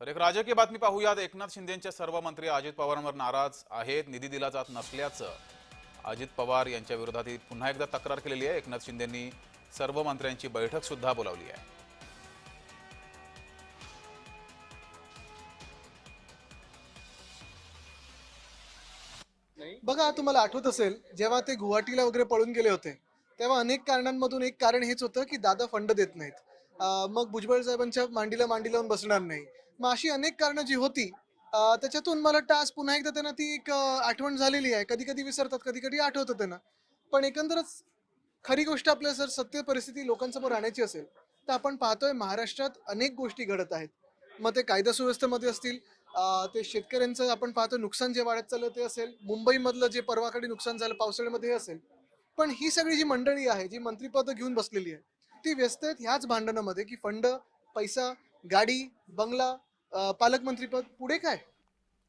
तर एक राजकीय बातमी पाहूयात. एकनाथ शिंदेच्या सर्व मंत्री अजित पवारांवर नाराज आहेत. निधी दिला जात नसल्याचं अजित पवार यांच्या विरोधात पुन्हा एकदा तक्रार केलेली आहे. एकनाथ शिंदेंनी सर्व मंत्र्यांची बैठक सुद्धा बोलावली आहे. बघा तुम्हाला आठवत असेल जेव्हा ते गुवाहाटीला वगैरे पळून गेले होते तेव्हा अनेक कारणांमधून एक कारण हेच होतं की दादा फंड देत नाहीत. मग भुजबळ साहेबांच्या मांडीला मांडी लावून बसणार नाही. मग अशी अनेक कारणं जी होती त्याच्यातून मला टास्क पुन्हा एकदा त्यांना ती एक आठवण झालेली आहे. कधी कधी विसरतात कधी कधी आठवतं त्यांना. पण एकंदरच खरी गोष्ट आपल्या जर सत्य परिस्थिती लोकांसमोर आणायची असेल तर आपण पाहतोय महाराष्ट्रात अनेक गोष्टी घडत आहेत. मग ते कायदा सुव्यवस्थेमध्ये असतील ते शेतकऱ्यांचं आपण पाहतो नुकसान जे वाढत चाललं ते असेल मुंबईमधलं जे परवाकडे नुकसान झालं पावसाळ्यामध्ये असेल. पण ही सगळी जी मंडळी आहे जी मंत्रिपद घेऊन बसलेली आहे ती व्यस्त आहेत ह्याच भांडणामध्ये की फंड पैसा गाडी बंगला पालकमंत्रीपद पुढे काय?